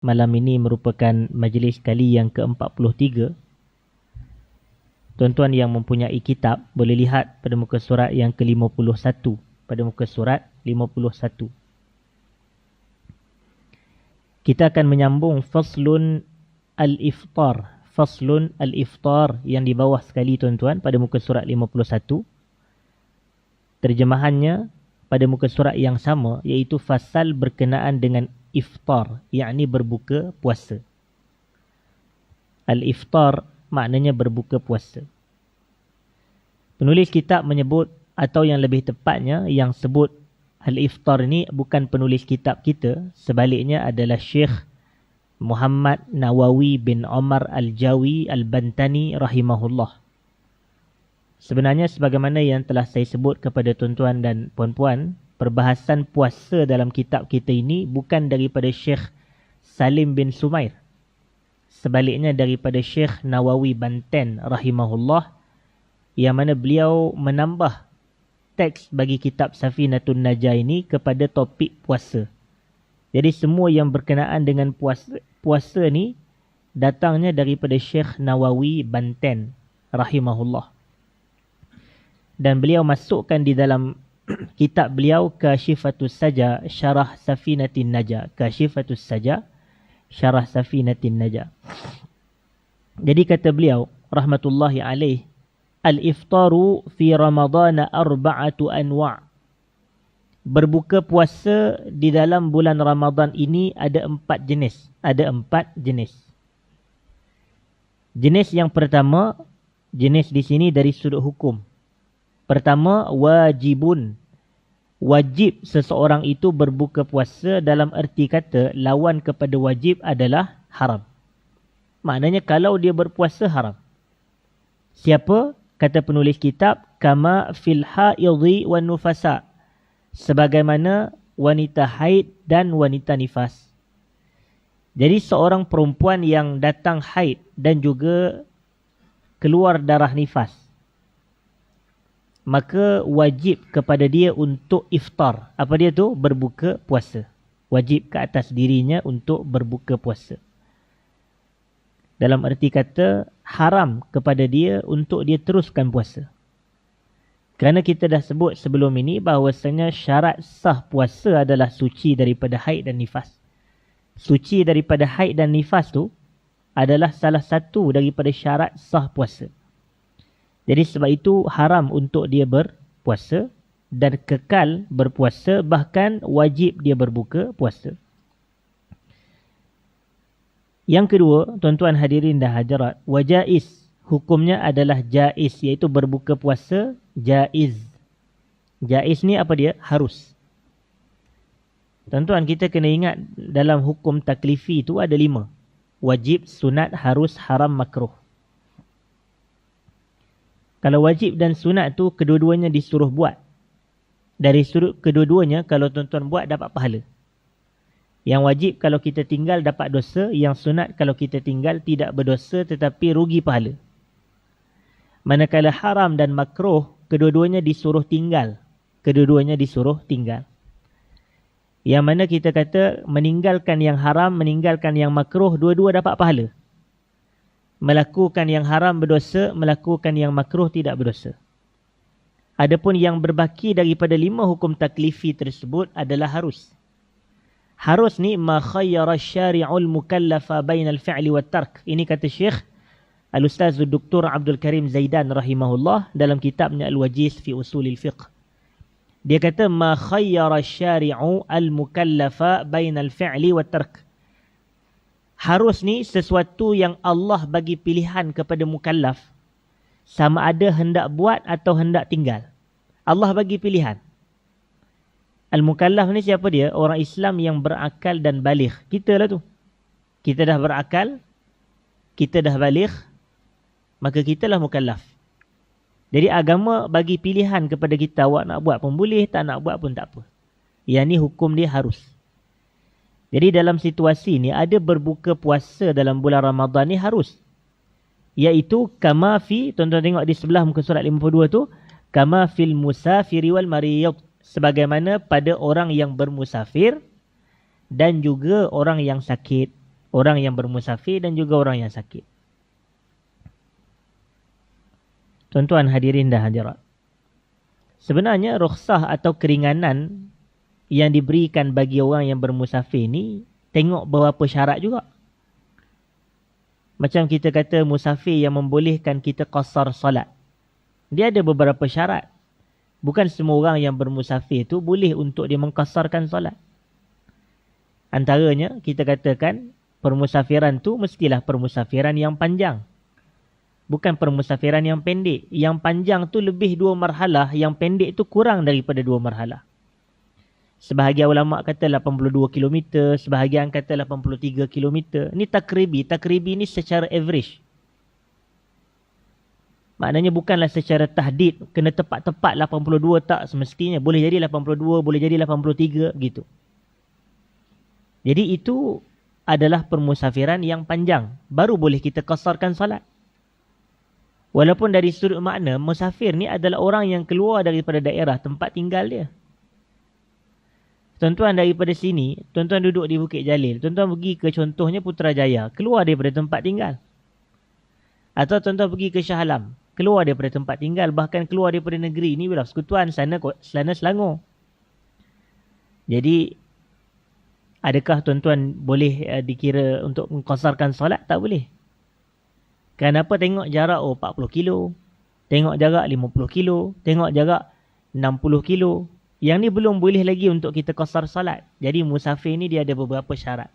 malam ini merupakan majlis kali yang ke-43. Tuan-tuan yang mempunyai kitab boleh lihat pada muka surat yang ke-51. Pada muka surat 51. Kita akan menyambung faslun al-iftar. Faslun al-iftar yang di bawah sekali tuan-tuan pada muka surat 51. Terjemahannya pada muka surat yang sama iaitu fasal berkenaan dengan iftar, yakni berbuka puasa. Al-iftar maknanya berbuka puasa. Penulis kitab menyebut atau yang lebih tepatnya yang sebut Al-Iftar ni bukan penulis kitab kita, sebaliknya adalah Syekh Muhammad Nawawi bin Omar Al-Jawi Al-Bantani rahimahullah. Sebenarnya sebagaimana yang telah saya sebut kepada tuan-tuan dan puan-puan, perbahasan puasa dalam kitab kita ini bukan daripada Syekh Salim bin Sumair. Sebaliknya daripada Syekh Nawawi Banten rahimahullah yang mana beliau menambah teks bagi kitab Safinatun Najah ini kepada topik puasa. Jadi semua yang berkenaan dengan puasa, puasa ni datangnya daripada Syekh Nawawi Banten rahimahullah. Dan beliau masukkan di dalam kitab beliau Kashifatus Saja Syarah Safinatin Naja Kashifatus Saja Syarah Safinatin Naja Jadi kata beliau rahmatullahi alaih Al-iftaru fi Ramadhan arba'atu anwa' Berbuka puasa di dalam bulan Ramadan ini ada empat jenis. Ada empat jenis. Jenis yang pertama, jenis di sini dari sudut hukum. Pertama, wajibun wajib seseorang itu berbuka puasa dalam erti kata lawan kepada wajib adalah haram. Maknanya kalau dia berpuasa haram. Siapa? Kata penulis kitab, kama fil haidhi wan nufasa. Sebagaimana wanita haid dan wanita nifas. Jadi seorang perempuan yang datang haid dan juga keluar darah nifas maka wajib kepada dia untuk iftar. Apa dia tu? Berbuka puasa. Wajib ke atas dirinya untuk berbuka puasa. Dalam erti kata, haram kepada dia untuk dia teruskan puasa. Kerana kita dah sebut sebelum ini bahawasanya syarat sah puasa adalah suci daripada haid dan nifas. Suci daripada haid dan nifas tu adalah salah satu daripada syarat sah puasa. Jadi sebab itu haram untuk dia berpuasa dan kekal berpuasa bahkan wajib dia berbuka puasa. Yang kedua, tuan-tuan hadirin dan hadirat, wajais hukumnya adalah jais iaitu berbuka puasa jaiz. Jaiz ni apa dia? Harus. Tuan-tuan kita kena ingat dalam hukum taklifi itu ada lima. Wajib, sunat, harus, haram, makruh. Kalau wajib dan sunat tu kedua-duanya disuruh buat. Dari sudut kedua-duanya kalau tuan-tuan buat dapat pahala. Yang wajib kalau kita tinggal dapat dosa, yang sunat kalau kita tinggal tidak berdosa tetapi rugi pahala. Manakala haram dan makruh, kedua-duanya disuruh tinggal. Kedua-duanya disuruh tinggal. Yang mana kita kata meninggalkan yang haram, meninggalkan yang makruh, dua-dua dapat pahala melakukan yang haram berdosa, melakukan yang makruh tidak berdosa. Adapun yang berbaki daripada lima hukum taklifi tersebut adalah harus. Harus ni ma khayyara syari'ul mukallafa bainal fi'li wat tark. Ini kata Syekh Al-Ustaz Dr. Abdul Karim Zaidan rahimahullah dalam kitabnya Al-Wajiz fi Usulil Fiqh. Dia kata ma khayyara syari'u al-mukallafa bainal fi'li wat tark harus ni sesuatu yang Allah bagi pilihan kepada mukallaf sama ada hendak buat atau hendak tinggal. Allah bagi pilihan. Al-mukallaf ni siapa dia? Orang Islam yang berakal dan balik. Kita lah tu. Kita dah berakal, kita dah balik, maka kita lah mukallaf. Jadi agama bagi pilihan kepada kita awak nak buat pun boleh, tak nak buat pun tak apa. Yang ni hukum dia harus. Jadi dalam situasi ni ada berbuka puasa dalam bulan Ramadhan ni harus. Iaitu kama fi, tuan-tuan tengok di sebelah muka surat 52 tu, kama fil musafiri wal mariyad. Sebagaimana pada orang yang bermusafir dan juga orang yang sakit. Orang yang bermusafir dan juga orang yang sakit. Tuan-tuan hadirin dah hadirat. Sebenarnya rukhsah atau keringanan yang diberikan bagi orang yang bermusafir ni tengok beberapa syarat juga. Macam kita kata musafir yang membolehkan kita qasar salat. Dia ada beberapa syarat. Bukan semua orang yang bermusafir tu boleh untuk dia mengkasarkan salat. Antaranya kita katakan permusafiran tu mestilah permusafiran yang panjang. Bukan permusafiran yang pendek. Yang panjang tu lebih dua marhalah. Yang pendek tu kurang daripada dua marhalah. Sebahagian ulama kata 82 km, sebahagian kata 83 km. Ni takribi, takribi ni secara average. Maknanya bukanlah secara tahdid kena tepat-tepat 82 tak semestinya. Boleh jadi 82, boleh jadi 83 gitu. Jadi itu adalah permusafiran yang panjang. Baru boleh kita kasarkan salat. Walaupun dari sudut makna, musafir ni adalah orang yang keluar daripada daerah tempat tinggal dia. Tuan-tuan daripada sini, tuan-tuan duduk di Bukit Jalil. Tuan-tuan pergi ke contohnya Putrajaya. Keluar daripada tempat tinggal. Atau tuan-tuan pergi ke Shah Alam. Keluar daripada tempat tinggal. Bahkan keluar daripada negeri. Ini bila sekutuan sana, sana Selangor. Jadi, adakah tuan-tuan boleh uh, dikira untuk mengkosarkan solat? Tak boleh. Kenapa tengok jarak oh 40 kilo. Tengok jarak 50 kilo. Tengok jarak 60 kilo. Yang ni belum boleh lagi untuk kita kosar salat. Jadi musafir ni dia ada beberapa syarat.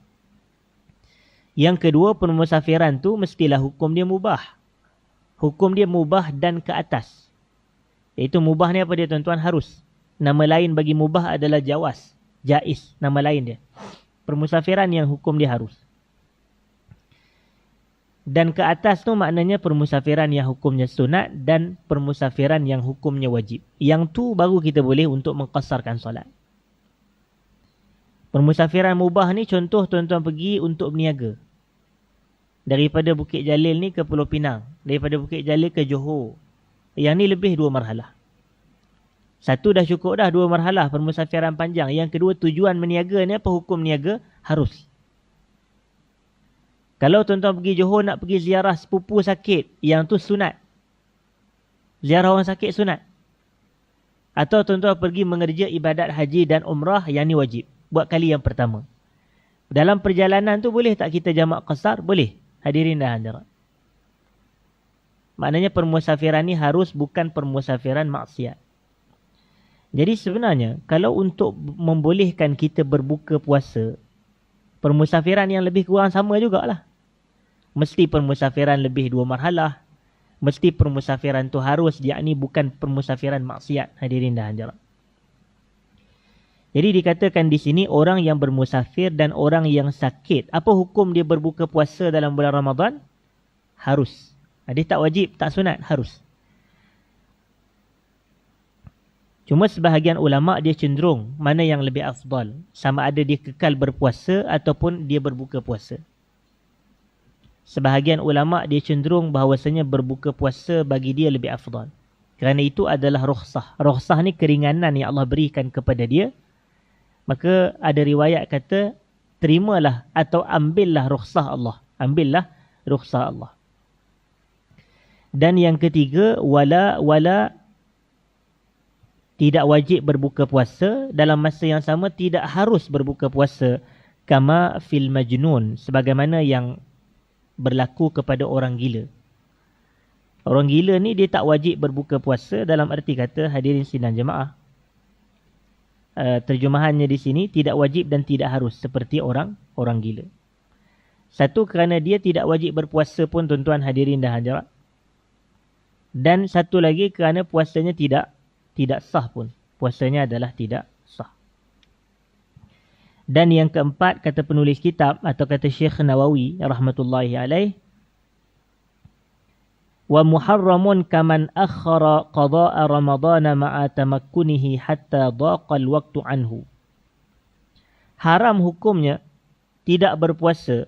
Yang kedua, permusafiran tu mestilah hukum dia mubah. Hukum dia mubah dan ke atas. Iaitu mubah ni apa dia tuan-tuan? Harus. Nama lain bagi mubah adalah jawas. Jais. Nama lain dia. Permusafiran yang hukum dia harus. Dan ke atas tu maknanya permusafiran yang hukumnya sunat dan permusafiran yang hukumnya wajib. Yang tu baru kita boleh untuk mengkasarkan solat. Permusafiran mubah ni contoh tuan-tuan pergi untuk berniaga. Daripada Bukit Jalil ni ke Pulau Pinang. Daripada Bukit Jalil ke Johor. Yang ni lebih dua marhalah. Satu dah cukup dah dua marhalah permusafiran panjang. Yang kedua tujuan berniaga ni apa hukum niaga? Harus. Kalau tuan-tuan pergi Johor nak pergi ziarah sepupu sakit, yang tu sunat. Ziarah orang sakit sunat. Atau tuan-tuan pergi mengerja ibadat haji dan umrah, yang ni wajib. Buat kali yang pertama. Dalam perjalanan tu boleh tak kita jamak qasar? Boleh. Hadirin dan hadirat. Maknanya permusafiran ni harus bukan permusafiran maksiat. Jadi sebenarnya, kalau untuk membolehkan kita berbuka puasa, permusafiran yang lebih kurang sama jugalah. Mesti permusafiran lebih dua marhalah. Mesti permusafiran tu harus yakni bukan permusafiran maksiat hadirin dan hadirat. Jadi dikatakan di sini orang yang bermusafir dan orang yang sakit. Apa hukum dia berbuka puasa dalam bulan Ramadan? Harus. Dia tak wajib, tak sunat, harus. Cuma sebahagian ulama dia cenderung mana yang lebih afdal. Sama ada dia kekal berpuasa ataupun dia berbuka puasa. Sebahagian ulama dia cenderung bahawasanya berbuka puasa bagi dia lebih afdal. Kerana itu adalah rukhsah. Rukhsah ni keringanan yang Allah berikan kepada dia. Maka ada riwayat kata terimalah atau ambillah rukhsah Allah. Ambillah rukhsah Allah. Dan yang ketiga wala wala tidak wajib berbuka puasa dalam masa yang sama tidak harus berbuka puasa kama fil majnun sebagaimana yang berlaku kepada orang gila. Orang gila ni dia tak wajib berbuka puasa dalam arti kata hadirin sidang jemaah. Uh, terjemahannya di sini tidak wajib dan tidak harus seperti orang orang gila. Satu kerana dia tidak wajib berpuasa pun tuan-tuan hadirin dan hadirat. Dan satu lagi kerana puasanya tidak tidak sah pun. Puasanya adalah tidak sah. Dan yang keempat, kata penulis kitab atau kata Syekh Nawawi rahmatullahi alaih. Wa muharramun kaman akhara qada'a ramadana ma'a tamakkunihi hatta daqal waktu anhu. Haram hukumnya tidak berpuasa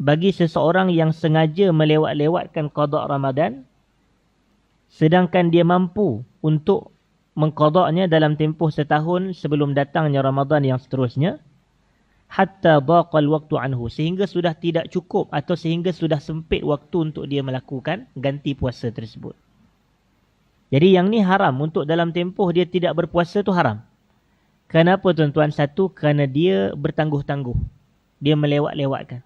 bagi seseorang yang sengaja melewat-lewatkan qada' Ramadan sedangkan dia mampu untuk mengkodoknya dalam tempoh setahun sebelum datangnya Ramadan yang seterusnya hatta baqal waktu anhu sehingga sudah tidak cukup atau sehingga sudah sempit waktu untuk dia melakukan ganti puasa tersebut. Jadi yang ni haram untuk dalam tempoh dia tidak berpuasa tu haram. Kenapa tuan-tuan? Satu, kerana dia bertangguh-tangguh. Dia melewat-lewatkan.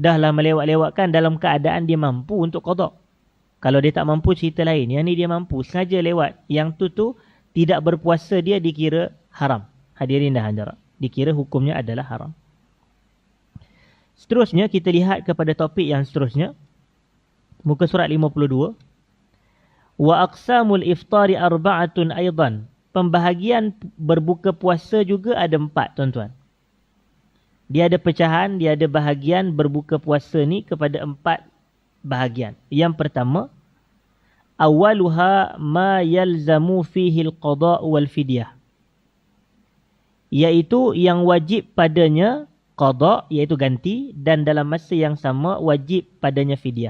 Dahlah melewat-lewatkan dalam keadaan dia mampu untuk kodok. Kalau dia tak mampu cerita lain. Yang ni dia mampu. Sengaja lewat. Yang tu tu tidak berpuasa dia dikira haram. Hadirin dah handara. Dikira hukumnya adalah haram. Seterusnya kita lihat kepada topik yang seterusnya. Muka surat 52. Wa aqsamul iftari arba'atun aidan. Pembahagian berbuka puasa juga ada empat tuan-tuan. Dia ada pecahan, dia ada bahagian berbuka puasa ni kepada empat bahagian. Yang pertama, awaluha ma yalzamu fihi al-qada' wal fidyah. Iaitu yang wajib padanya qada' iaitu ganti dan dalam masa yang sama wajib padanya fidyah.